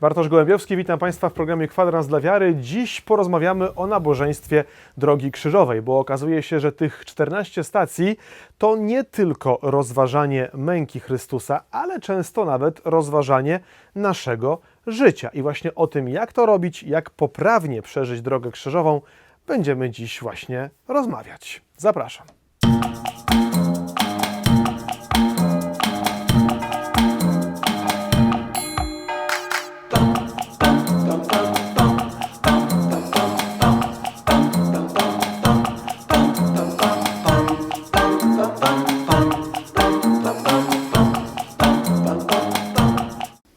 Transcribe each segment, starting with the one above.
Bartosz Gołębiowski, witam Państwa w programie Kwadrans dla Wiary. Dziś porozmawiamy o nabożeństwie Drogi Krzyżowej, bo okazuje się, że tych 14 stacji to nie tylko rozważanie męki Chrystusa, ale często nawet rozważanie naszego życia. I właśnie o tym, jak to robić, jak poprawnie przeżyć drogę krzyżową, będziemy dziś właśnie rozmawiać. Zapraszam.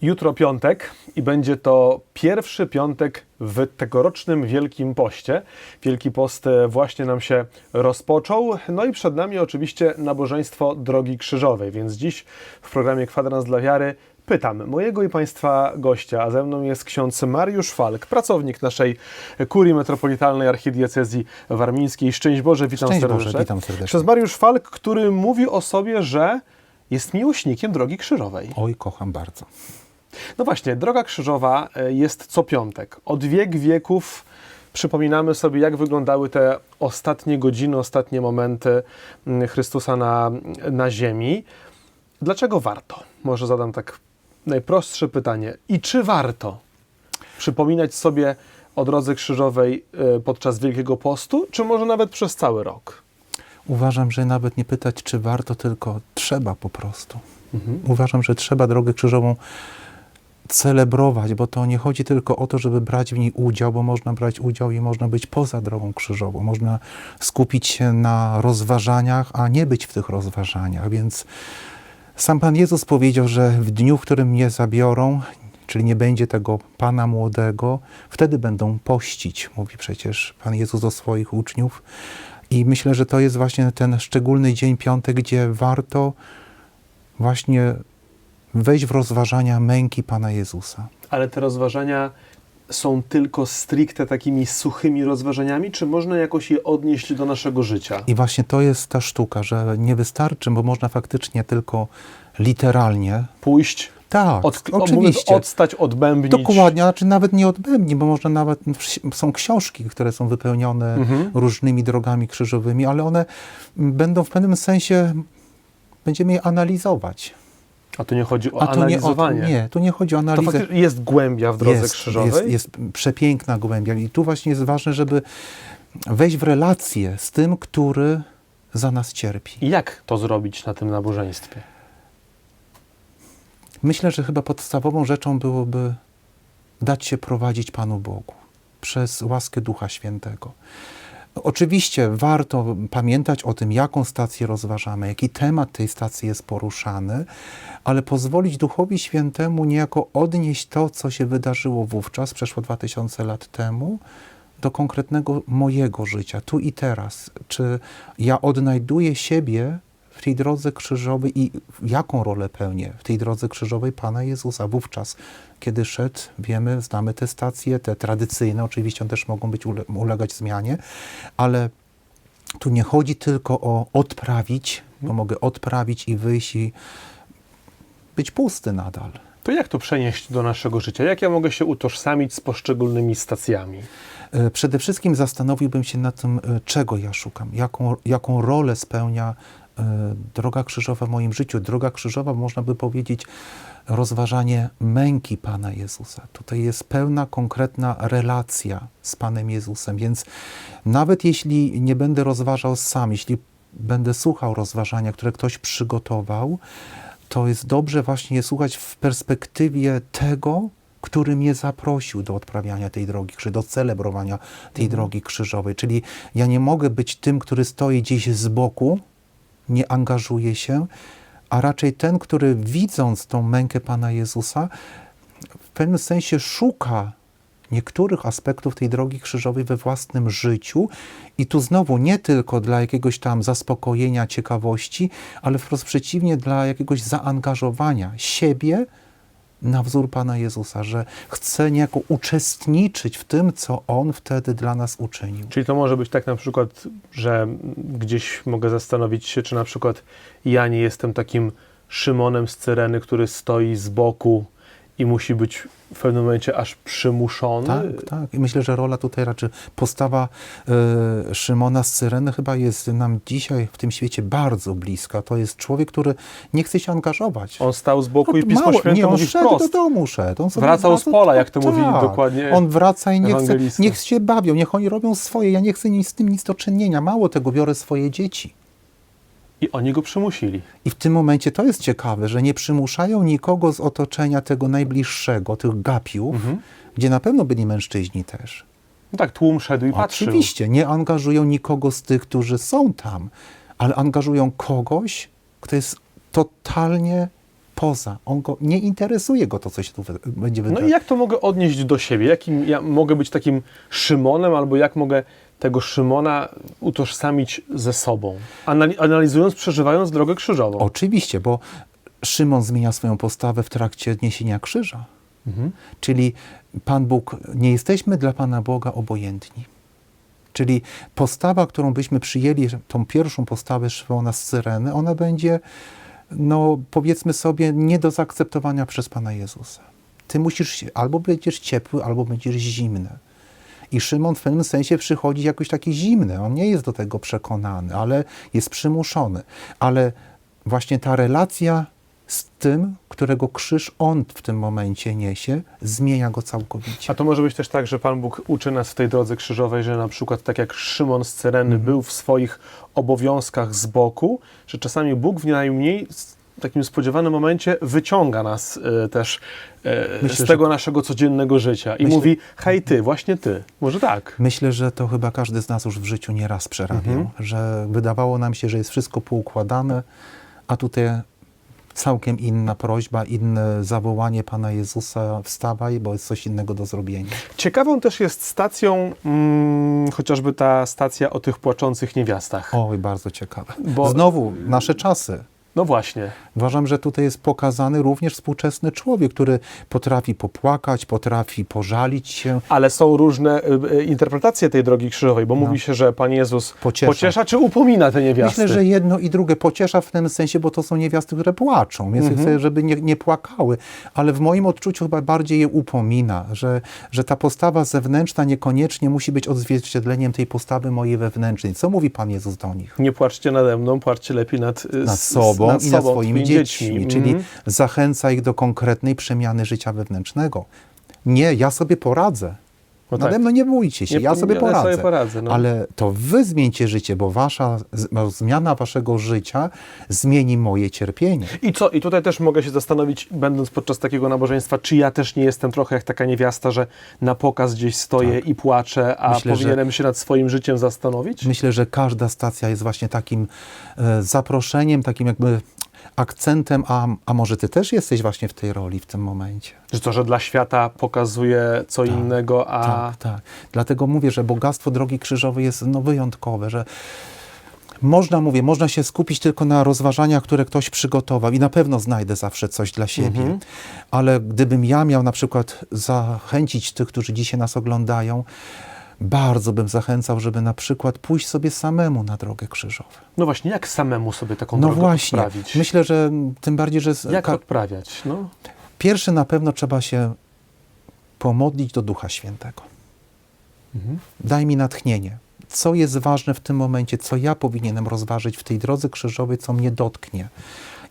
Jutro piątek i będzie to pierwszy piątek w tegorocznym Wielkim Poście. Wielki Post e, właśnie nam się rozpoczął, no i przed nami oczywiście nabożeństwo Drogi Krzyżowej, więc dziś w programie Kwadrans dla Wiary pytam mojego i Państwa gościa, a ze mną jest ksiądz Mariusz Falk, pracownik naszej Kurii Metropolitalnej Archidiecezji Warmińskiej. Szczęść Boże, witam Szczęść serdecznie. Boże, witam serdecznie. Ksiądz Mariusz Falk, który mówi o sobie, że jest miłośnikiem Drogi Krzyżowej. Oj, kocham bardzo. No właśnie, Droga Krzyżowa e, jest co piątek. Od wiek wieków przypominamy sobie, jak wyglądały te ostatnie godziny, ostatnie momenty mm, Chrystusa na, na ziemi. Dlaczego warto? Może zadam tak najprostsze pytanie. I czy warto przypominać sobie o Drodze Krzyżowej e, podczas Wielkiego Postu, czy może nawet przez cały rok? Uważam, że nawet nie pytać, czy warto, tylko trzeba po prostu. Uważam, że trzeba drogę krzyżową celebrować, bo to nie chodzi tylko o to, żeby brać w niej udział, bo można brać udział i można być poza drogą krzyżową. Można skupić się na rozważaniach, a nie być w tych rozważaniach. Więc sam Pan Jezus powiedział, że w dniu, w którym mnie zabiorą, czyli nie będzie tego Pana młodego, wtedy będą pościć, mówi przecież Pan Jezus do swoich uczniów. I myślę, że to jest właśnie ten szczególny dzień piątek, gdzie warto właśnie wejść w rozważania męki Pana Jezusa. Ale te rozważania są tylko stricte takimi suchymi rozważaniami, czy można jakoś je odnieść do naszego życia? I właśnie to jest ta sztuka, że nie wystarczy, bo można faktycznie tylko literalnie. Pójść, Tak, od, oczywiście. odstać, odbębnić. Dokładnie, znaczy nawet nie odbębni, bo można nawet, są książki, które są wypełnione Mhm. różnymi drogami krzyżowymi, ale one będą w pewnym sensie, będziemy je analizować. A tu nie chodzi o A tu nie, o, nie, tu nie chodzi o To analizę. faktycznie jest głębia w drodze jest, krzyżowej. Jest, jest przepiękna głębia i tu właśnie jest ważne, żeby wejść w relację z tym, który za nas cierpi. I jak to zrobić na tym nabożeństwie? Myślę, że chyba podstawową rzeczą byłoby dać się prowadzić Panu Bogu przez łaskę Ducha Świętego. Oczywiście warto pamiętać o tym, jaką stację rozważamy, jaki temat tej stacji jest poruszany, ale pozwolić Duchowi Świętemu niejako odnieść to, co się wydarzyło wówczas, przeszło 2000 lat temu, do konkretnego mojego życia, tu i teraz. Czy ja odnajduję siebie w tej drodze krzyżowej i jaką rolę pełnię w tej drodze krzyżowej Pana Jezusa wówczas, kiedy szedł, wiemy, znamy te stacje, te tradycyjne, oczywiście one też mogą być ule ulegać zmianie, ale tu nie chodzi tylko o odprawić, bo mogę odprawić i wyjść i być pusty nadal. To jak to przenieść do naszego życia? Jak ja mogę się utożsamić z poszczególnymi stacjami? E, Przede wszystkim zastanowiłbym się nad tym, e, czego ja szukam, jaką, jaką rolę spełnia droga krzyżowa w moim życiu. Droga krzyżowa, można by powiedzieć, rozważanie męki Pana Jezusa. Tutaj jest pełna, konkretna relacja z Panem Jezusem, więc nawet jeśli nie będę rozważał sam, jeśli będę słuchał rozważania, które ktoś przygotował, to jest dobrze właśnie je słuchać w perspektywie tego, który mnie zaprosił do odprawiania tej drogi, czy do celebrowania tej drogi krzyżowej. Czyli ja nie mogę być tym, który stoi gdzieś z boku, nie angażuje się, a raczej ten, który widząc tą mękę Pana Jezusa, w pewnym sensie szuka niektórych aspektów tej drogi krzyżowej we własnym życiu. I tu znowu nie tylko dla jakiegoś tam zaspokojenia ciekawości, ale wprost przeciwnie dla jakiegoś zaangażowania siebie na wzór Pana Jezusa, że chce niejako uczestniczyć w tym, co On wtedy dla nas uczynił. Czyli to może być tak na przykład, że gdzieś mogę zastanowić się, czy na przykład ja nie jestem takim Szymonem z Cyreny, który stoi z boku i musi być w pewnym momencie aż przymuszony. Tak, tak. I myślę, że rola tutaj raczej postawa e, Szymona z Cyreny chyba jest nam dzisiaj w tym świecie bardzo bliska. To jest człowiek, który nie chce się angażować. On stał z boku i No, Pismo mało- Święte nie, on mówi szedł wprost. do domu, szedł. On Wracał z pola, jak to mówi tak. dokładnie On wraca i nie chce, niech się bawią, niech oni robią swoje. Ja nie chcę nic z tym nic do czynienia. Mało tego, biorę swoje dzieci. I oni go przymusili. I w tym momencie to jest ciekawe, że nie przymuszają nikogo z otoczenia tego najbliższego, tych gapiów, Mhm. gdzie na pewno byli mężczyźni też. No tak, tłum szedł i patrzył. Oczywiście, nie angażują nikogo z tych, którzy są tam, ale angażują kogoś, kto jest totalnie poza. On go, nie interesuje go to, co się tu będzie No wydarzyć. i jak to mogę odnieść do siebie? Jakim ja mogę być takim Szymonem, albo jak mogę tego Szymona utożsamić ze sobą? Anali- analizując, przeżywając drogę krzyżową. Oczywiście, bo Szymon zmienia swoją postawę w trakcie niesienia krzyża. Mhm. Czyli Pan Bóg, nie jesteśmy dla Pana Boga obojętni. Czyli postawa, którą byśmy przyjęli, tą pierwszą postawę Szymona z Cyreny, ona będzie, no powiedzmy sobie, nie do zaakceptowania przez Pana Jezusa. Ty musisz, albo będziesz ciepły, albo będziesz zimny. I Szymon w pewnym sensie przychodzi jakoś taki zimny. On nie jest do tego przekonany, ale jest przymuszony. Ale właśnie ta relacja z tym, którego krzyż on w tym momencie niesie, zmienia go całkowicie. A to może być też tak, że Pan Bóg uczy nas w tej drodze krzyżowej, że na przykład tak jak Szymon z Cyreny Mhm. był w swoich obowiązkach z boku, że czasami Bóg w najmniej takim spodziewanym momencie wyciąga nas e, też e, Myślę, z że- tego naszego codziennego życia i Myślę- mówi, hej ty, właśnie ty. Może tak. Myślę, że to chyba każdy z nas już w życiu nieraz przerabiał, Mhm. że wydawało nam się, że jest wszystko poukładane, a tutaj całkiem inna prośba, inne zawołanie Pana Jezusa, wstawaj, bo jest coś innego do zrobienia. Ciekawą też jest stacją, mm, chociażby ta stacja o tych płaczących niewiastach. Oj, bardzo ciekawe. Bo- Znowu, nasze czasy. No właśnie. Uważam, że tutaj jest pokazany również współczesny człowiek, który potrafi popłakać, potrafi pożalić się. Ale są różne y, y, interpretacje tej drogi krzyżowej, bo mówi się, że Pan Jezus No. Pociesza. pociesza czy upomina te niewiasty. Myślę, że jedno i drugie pociesza w tym sensie, bo to są niewiasty, które płaczą, więc Mhm. chcę, żeby nie, nie płakały, ale w moim odczuciu chyba bardziej je upomina, że, że ta postawa zewnętrzna niekoniecznie musi być odzwierciedleniem tej postawy mojej wewnętrznej. Co mówi Pan Jezus do nich? Nie płaczcie nade mną, płaczcie lepiej nad, y, Nad s- sobą nad i nad sobą, swoimi twoimi dziećmi, czyli Mhm. zachęca ich do konkretnej przemiany życia wewnętrznego. Nie, ja sobie poradzę. No Nade tak. mną nie bójcie się, Nie- ja sobie poradzę. sobie poradzę, no. Ale to wy zmieńcie życie, bo wasza zmiana waszego życia zmieni moje cierpienie. I co? I tutaj też mogę się zastanowić, będąc podczas takiego nabożeństwa, czy ja też nie jestem trochę jak taka niewiasta, że na pokaz gdzieś stoję i płaczę, a Tak. Myślę, że- powinienem się nad swoim życiem zastanowić? Myślę, że każda stacja jest właśnie takim e, zaproszeniem, takim jakby akcentem, a, a może ty też jesteś właśnie w tej roli w tym momencie. Że to, że dla świata pokazuje co innego, a Tak, tak. Dlatego mówię, że bogactwo drogi krzyżowej jest no, wyjątkowe, że można, mówię, można się skupić tylko na rozważaniach, które ktoś przygotował i na pewno znajdę zawsze coś dla siebie. Mhm. Ale gdybym ja miał na przykład zachęcić tych, którzy dzisiaj nas oglądają, bardzo bym zachęcał, żeby na przykład pójść sobie samemu na drogę krzyżową. no właśnie, jak samemu sobie taką No drogę właśnie, odprawić? myślę, że tym bardziej, że Jak ka- odprawiać? No. pierwszy na pewno trzeba się pomodlić do Ducha Świętego. Mhm. Daj mi natchnienie. Co jest ważne w tym momencie, co ja powinienem rozważyć w tej drodze krzyżowej, co mnie dotknie.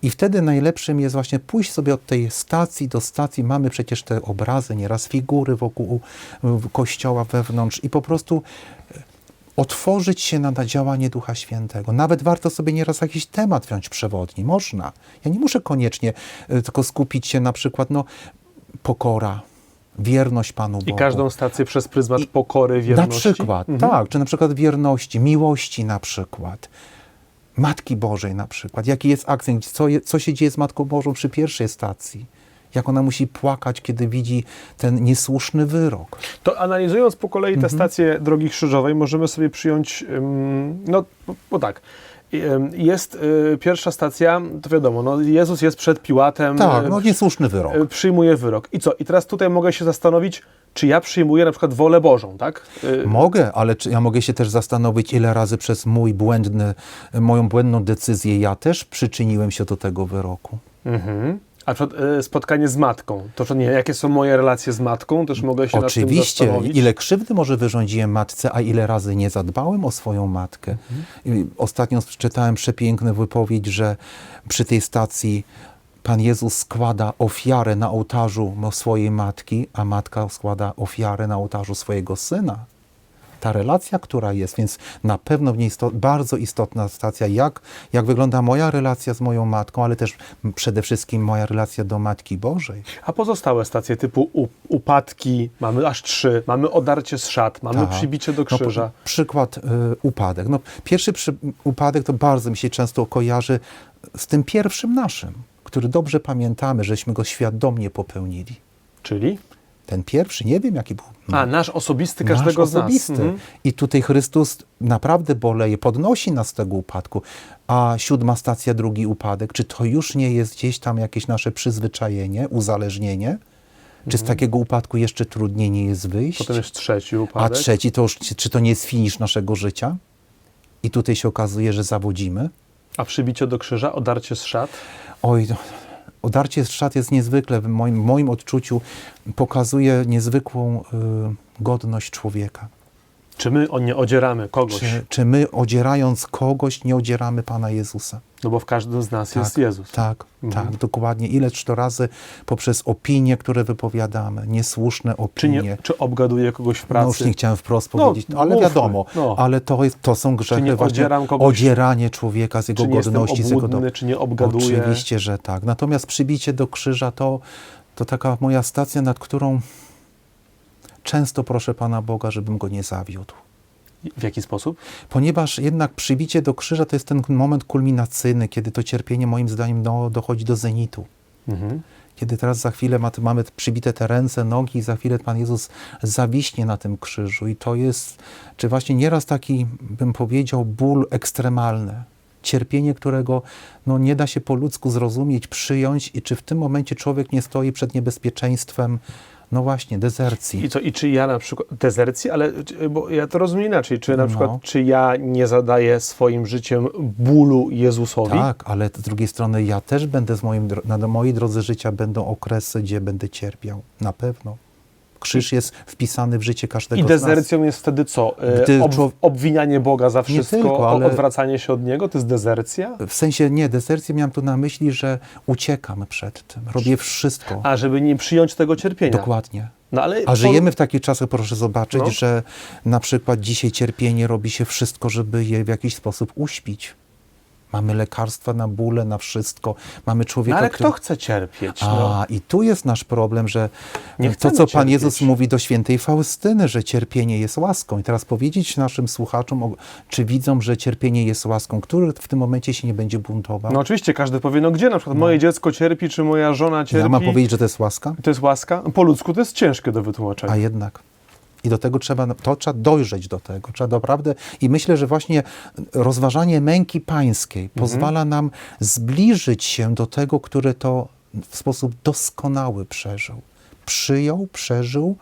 I wtedy najlepszym jest właśnie pójść sobie od tej stacji do stacji. Mamy przecież te obrazy, nieraz figury wokół kościoła wewnątrz i po prostu e, otworzyć się na działanie Ducha Świętego. Nawet warto sobie nieraz jakiś temat wziąć przewodni. Można. Ja nie muszę koniecznie e, tylko skupić się na przykład, no, pokora, wierność Panu Bogu. I każdą stację przez pryzmat I- pokory, wierności? Na przykład, Mhm. tak, czy na przykład wierności, miłości na przykład. Matki Bożej na przykład. Jaki jest akcent? Co, je, co się dzieje z Matką Bożą przy pierwszej stacji? Jak ona musi płakać, kiedy widzi ten niesłuszny wyrok. To analizując po kolei Mhm. te stacje drogi krzyżowej, możemy sobie przyjąć, no bo, tak, jest y, pierwsza stacja, to wiadomo, no, Jezus jest przed Piłatem, Tak, no niesłuszny wyrok. y, przyjmuje wyrok. I co? I teraz tutaj mogę się zastanowić, czy ja przyjmuję na przykład wolę Bożą, tak? Y, Mogę, ale czy ja mogę się też zastanowić, ile razy przez mój błędny, moją błędną decyzję ja też przyczyniłem się do tego wyroku. mhm. A przed, e, spotkanie z matką, to że nie, jakie są moje relacje z matką, też mogę się nad tym Oczywiście, zastanowić. ile krzywdy może wyrządziłem matce, a ile razy nie zadbałem o swoją matkę. I Ostatnio czytałem przepiękną wypowiedź, że przy tej stacji Pan Jezus składa ofiarę na ołtarzu swojej matki, a matka składa ofiarę na ołtarzu swojego syna. Ta relacja, która jest, więc na pewno w niej bardzo istotna stacja, jak, jak wygląda moja relacja z moją matką, ale też przede wszystkim moja relacja do Matki Bożej. A pozostałe stacje typu upadki, mamy aż trzy, mamy odarcie z szat, mamy Tak. przybicie do No, krzyża. przykład y, upadek. No, pierwszy przy, upadek to bardzo mi się często kojarzy z tym pierwszym naszym, który dobrze pamiętamy, żeśmy go świadomie popełnili. Czyli? Ten pierwszy, nie wiem jaki był. A, nasz osobisty nasz każdego z nas. osobisty. Mhm. I tutaj Chrystus naprawdę boleje, podnosi nas z tego upadku. A siódma stacja, drugi upadek, czy to już nie jest gdzieś tam jakieś nasze przyzwyczajenie, uzależnienie? Czy z takiego upadku jeszcze trudniej nie jest wyjść? Mhm. Potem jest trzeci A upadek. trzeci to już, czy to nie jest finisz naszego życia? I tutaj się okazuje, że zawodzimy. A przybicie do krzyża, odarcie z szat. Oj, no, odarcie z szat jest niezwykle, w moim, moim odczuciu pokazuje niezwykłą y, godność człowieka. Czy my nie odzieramy kogoś? Czy, czy my odzierając kogoś nie odzieramy Pana Jezusa? No bo w każdym z nas Tak, jest Jezus. Tak, Mhm. tak, dokładnie. Ileż to razy poprzez opinie, które wypowiadamy, niesłuszne Czy, opinie. nie, czy obgaduje kogoś w No już pracy? nie chciałem wprost No, powiedzieć, no, ale mówmy, wiadomo, no. ale to, jest, to są grzechy nie właśnie kogoś? odzieranie człowieka z jego czy godności, z jego obłudny, czy nie obgaduję? Oczywiście, że tak. Natomiast przybicie do krzyża to, to taka moja stacja, nad którą często proszę Pana Boga, żebym go nie zawiódł. W jaki sposób? Ponieważ jednak przybicie do krzyża to jest ten moment kulminacyjny, kiedy to cierpienie moim zdaniem no, dochodzi do zenitu. Mhm. Kiedy teraz za chwilę ma, mamy przybite te ręce, nogi i za chwilę Pan Jezus zawiśnie na tym krzyżu. I to jest, czy właśnie nieraz taki, bym powiedział, ból ekstremalny. Cierpienie, którego no, nie da się po ludzku zrozumieć, przyjąć i czy w tym momencie człowiek nie stoi przed niebezpieczeństwem, no właśnie, dezercji. I co, i czy ja na przykład, dezercji, ale, bo ja to rozumiem inaczej, czy na No. przykład, czy ja nie zadaję swoim życiem bólu Jezusowi? Tak, ale z drugiej strony ja też będę z moim, na mojej drodze życia będą okresy, gdzie będę cierpiał. Na pewno. Krzyż jest wpisany w życie każdego I dezercją jest wtedy co? E, Gdy Ob, obwinianie Boga za wszystko, tylko, ale- odwracanie się od Niego, to jest dezercja? W sensie nie, dezercję miałem tu na myśli, że uciekam przed tym. Robię wszystko. A, żeby nie przyjąć tego cierpienia. Dokładnie. No, ale A żyjemy w takich czasach, proszę zobaczyć, No. że na przykład dzisiaj cierpienie robi się wszystko, żeby je w jakiś sposób uśpić. Mamy lekarstwa na bóle, na wszystko. Mamy No, człowieka, ale który... kto chce cierpieć? No? A, i tu jest nasz problem, że Nie to, chcemy co Pan cierpieć. Jezus mówi do świętej Faustyny, że cierpienie jest łaską. I teraz powiedzieć naszym słuchaczom, czy widzą, że cierpienie jest łaską, który w tym momencie się nie będzie buntował. no oczywiście, każdy powie, no gdzie na przykład moje dziecko cierpi, czy moja żona cierpi? ja mam powiedzieć, że to jest łaska? To jest łaska? Po ludzku to jest ciężkie do wytłumaczenia. A jednak. I do tego trzeba, to trzeba dojrzeć do tego. Trzeba naprawdę, i myślę, że właśnie rozważanie męki pańskiej pozwala nam zbliżyć się do tego, który to w sposób doskonały przeżył. Przyjął, przeżył,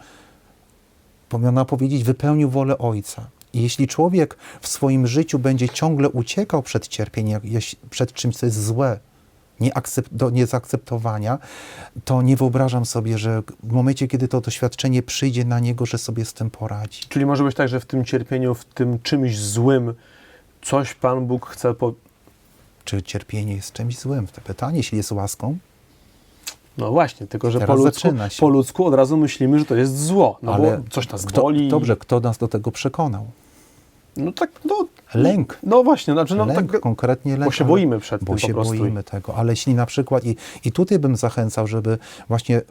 można powiedzieć, wypełnił wolę Ojca. I jeśli człowiek w swoim życiu będzie ciągle uciekał przed cierpieniem, przed czymś, co jest złe, do niezaakceptowania, to nie wyobrażam sobie, że w momencie, kiedy to doświadczenie przyjdzie na niego, że sobie z tym poradzi. Czyli może być tak, że w tym cierpieniu, w tym czymś złym, coś Pan Bóg chce po... Czy cierpienie jest czymś złym? To pytanie, jeśli jest łaską, No właśnie, tylko że po ludzku, po ludzku od razu myślimy, że to jest zło, no ale bo coś nas kto, boli. Dobrze, kto nas do tego przekonał? No tak, no... Lęk. No właśnie, znaczy no lęk, tak... konkretnie lęk. Bo się ale- boimy przed Bo tym się po prostu. boimy tego. Ale jeśli na przykład, i, i tutaj bym zachęcał, żeby właśnie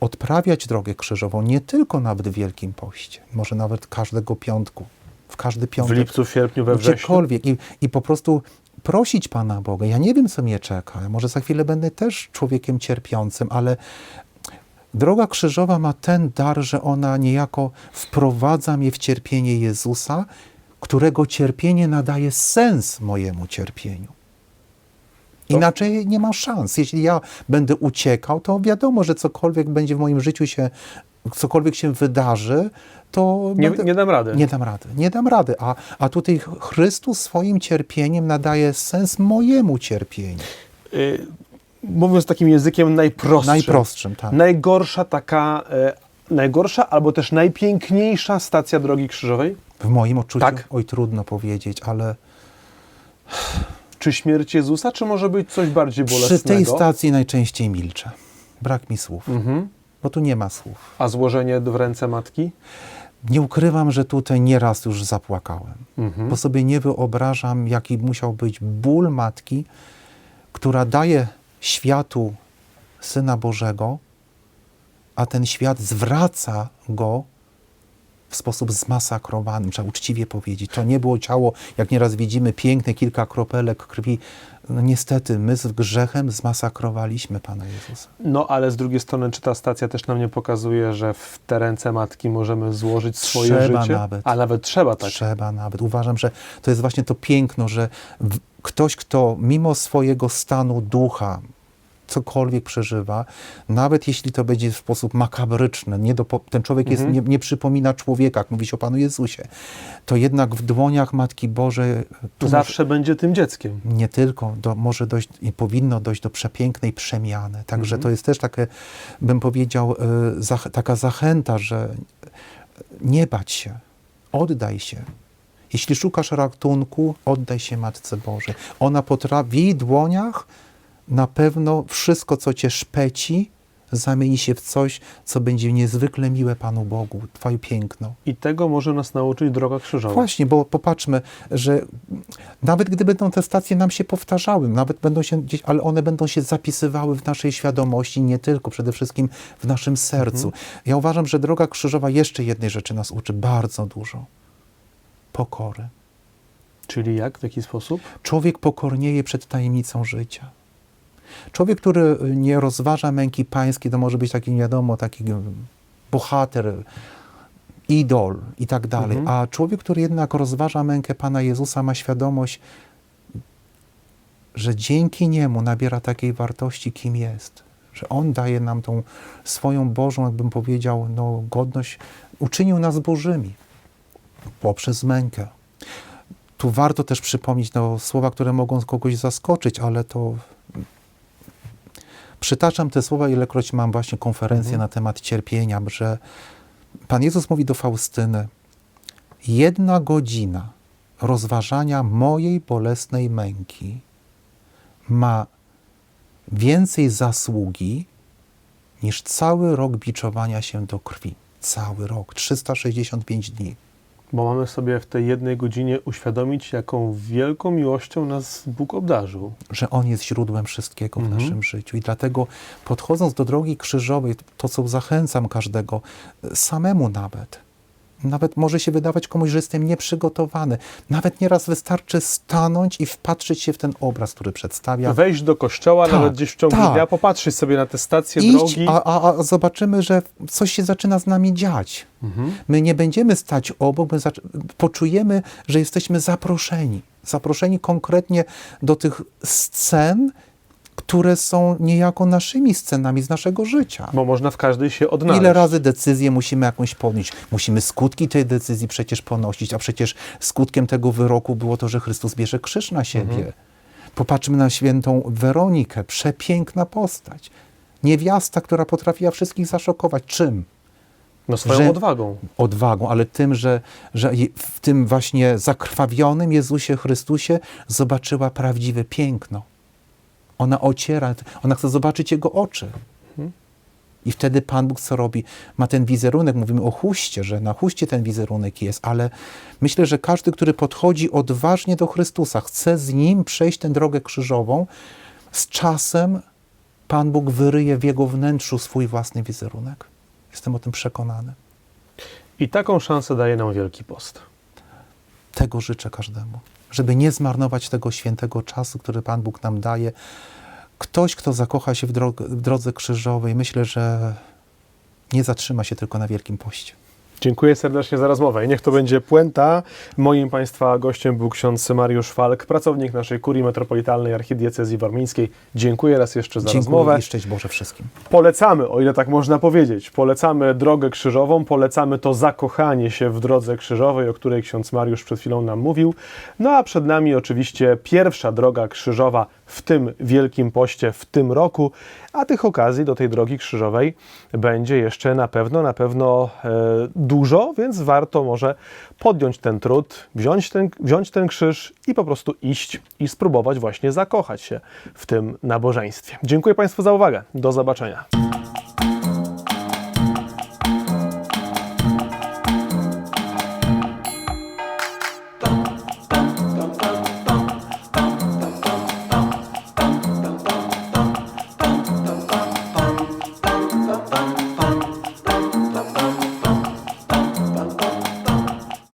odprawiać drogę krzyżową nie tylko nawet w Wielkim Poście, może nawet każdego piątku, w każdy W piątek. lipcu, w sierpniu, we wrześniu. Gdziekolwiek. I, I po prostu prosić Pana Boga. Ja nie wiem, co mnie czeka. Może za chwilę będę też człowiekiem cierpiącym, ale droga krzyżowa ma ten dar, że ona niejako wprowadza mnie w cierpienie Jezusa, którego cierpienie nadaje sens mojemu cierpieniu. Inaczej nie ma szans. Jeśli ja będę uciekał, to wiadomo, że cokolwiek będzie w moim życiu się, cokolwiek się wydarzy, to Nie, będę, nie dam rady. nie dam rady, nie dam rady. A, a tutaj Chrystus swoim cierpieniem nadaje sens mojemu cierpieniu. Y, mówiąc takim językiem najprostszym, Najprostszym, tak. najgorsza taka, e, najgorsza albo też najpiękniejsza stacja Drogi Krzyżowej? W moim odczuciu, Tak. oj trudno powiedzieć, ale Czy śmierć Jezusa, czy może być coś bardziej bolesnego? przy tej stacji najczęściej milczę. Brak mi słów, Mhm. bo tu nie ma słów. A złożenie w ręce matki? Nie ukrywam, że tutaj nieraz już zapłakałem, Mhm. bo sobie nie wyobrażam, jaki musiał być ból matki, która daje światu Syna Bożego, a ten świat zwraca go w sposób zmasakrowany, trzeba uczciwie powiedzieć. To nie było ciało, jak nieraz widzimy, piękne, kilka kropelek krwi. No niestety, my z grzechem zmasakrowaliśmy Pana Jezusa. No ale z drugiej strony, czy ta stacja też nam nie pokazuje, że w te ręce matki możemy złożyć swoje Trzeba życie? nawet. A nawet trzeba tak. Trzeba nawet. Uważam, że to jest właśnie to piękno, że ktoś, kto mimo swojego stanu ducha cokolwiek przeżywa, nawet jeśli to będzie w sposób makabryczny, nie do, ten człowiek jest, Mhm. nie, nie przypomina człowieka, jak mówi się o Panu Jezusie, to jednak w dłoniach Matki Bożej Zawsze będzie tym dzieckiem. może, nie tylko, do, może dojść i powinno dojść do przepięknej przemiany. Także Mhm. to jest też takie, bym powiedział, y, taka zachęta, że nie bać się, oddaj się. Jeśli szukasz ratunku, oddaj się Matce Bożej. Ona potrafi, w jej dłoniach na pewno wszystko, co cię szpeci, zamieni się w coś, co będzie niezwykle miłe Panu Bogu, Twoje piękno. I tego może nas nauczyć Droga Krzyżowa. Właśnie, bo popatrzmy, że nawet gdy będą te stacje nam się powtarzały, nawet będą się gdzieś, ale one będą się zapisywały w naszej świadomości, nie tylko, przede wszystkim w naszym sercu. Ja uważam, że droga krzyżowa jeszcze jednej rzeczy nas uczy bardzo dużo. Pokory. Czyli jak? W jaki sposób? Człowiek pokornieje przed tajemnicą życia. Człowiek, który nie rozważa męki pańskiej, to może być taki, nie wiadomo, taki bohater, idol i tak dalej. Mhm. A człowiek, który jednak rozważa mękę Pana Jezusa, ma świadomość, że dzięki niemu nabiera takiej wartości, kim jest. Że On daje nam tą swoją Bożą, jakbym powiedział, no, godność, uczynił nas Bożymi poprzez mękę. Tu warto też przypomnieć no, słowa, które mogą kogoś zaskoczyć, ale to przytaczam te słowa, ilekroć mam właśnie konferencję Mhm. na temat cierpienia, że Pan Jezus mówi do Faustyny, jedna godzina rozważania mojej bolesnej męki ma więcej zasługi niż cały rok biczowania się do krwi. Cały rok, 365 dni. Bo mamy sobie w tej jednej godzinie uświadomić, jaką wielką miłością nas Bóg obdarzył. że On jest źródłem wszystkiego w Mhm. naszym życiu. I dlatego podchodząc do drogi krzyżowej, to co zachęcam każdego, samemu nawet, nawet może się wydawać komuś, że jestem nieprzygotowany. Nawet nieraz wystarczy stanąć i wpatrzyć się w ten obraz, który przedstawia. Wejść do kościoła, Tak, nawet gdzieś w ciągu tak. dnia, popatrzeć sobie na te stacje drogi. a, a, a zobaczymy, że coś się zaczyna z nami dziać. Mhm. My nie będziemy stać obok, my poczujemy, że jesteśmy zaproszeni. Zaproszeni konkretnie do tych scen, które są niejako naszymi scenami z naszego życia. Bo można w każdej się odnaleźć. Ile razy decyzję musimy jakąś podjąć? Musimy skutki tej decyzji przecież ponosić, a przecież skutkiem tego wyroku było to, że Chrystus bierze krzyż na siebie. Mhm. Popatrzmy na świętą Weronikę, przepiękna postać. Niewiasta, która potrafiła wszystkich zaszokować. Czym? No swoją że- odwagą. odwagą, ale tym, że, że w tym właśnie zakrwawionym Jezusie Chrystusie zobaczyła prawdziwe piękno. Ona ociera, ona chce zobaczyć Jego oczy. Mhm. I wtedy Pan Bóg co robi? Ma ten wizerunek, mówimy o chuście, że na chuście ten wizerunek jest, ale myślę, że każdy, który podchodzi odważnie do Chrystusa, chce z Nim przejść tę drogę krzyżową, z czasem Pan Bóg wyryje w jego wnętrzu swój własny wizerunek. Jestem o tym przekonany. I taką szansę daje nam Wielki Post. Tego życzę każdemu, żeby nie zmarnować tego świętego czasu, który Pan Bóg nam daje. Ktoś, kto zakocha się w, drog- w drodze krzyżowej, myślę, że nie zatrzyma się tylko na Wielkim Poście. Dziękuję serdecznie za rozmowę i niech to będzie puenta. Moim Państwa gościem był ksiądz Mariusz Falk, pracownik naszej Kurii Metropolitalnej Archidiecezji Warmińskiej. Dziękuję raz jeszcze za Dziękuję rozmowę. i szczęść Boże wszystkim. Polecamy, o ile tak można powiedzieć, polecamy drogę krzyżową, polecamy to zakochanie się w drodze krzyżowej, o której ksiądz Mariusz przed chwilą nam mówił. No a przed nami oczywiście pierwsza droga krzyżowa w tym Wielkim Poście w tym roku, a tych okazji do tej drogi krzyżowej będzie jeszcze na pewno, na pewno e, dużo, więc warto może podjąć ten trud, wziąć ten, wziąć ten krzyż i po prostu iść i spróbować właśnie zakochać się w tym nabożeństwie. Dziękuję Państwu za uwagę. Do zobaczenia.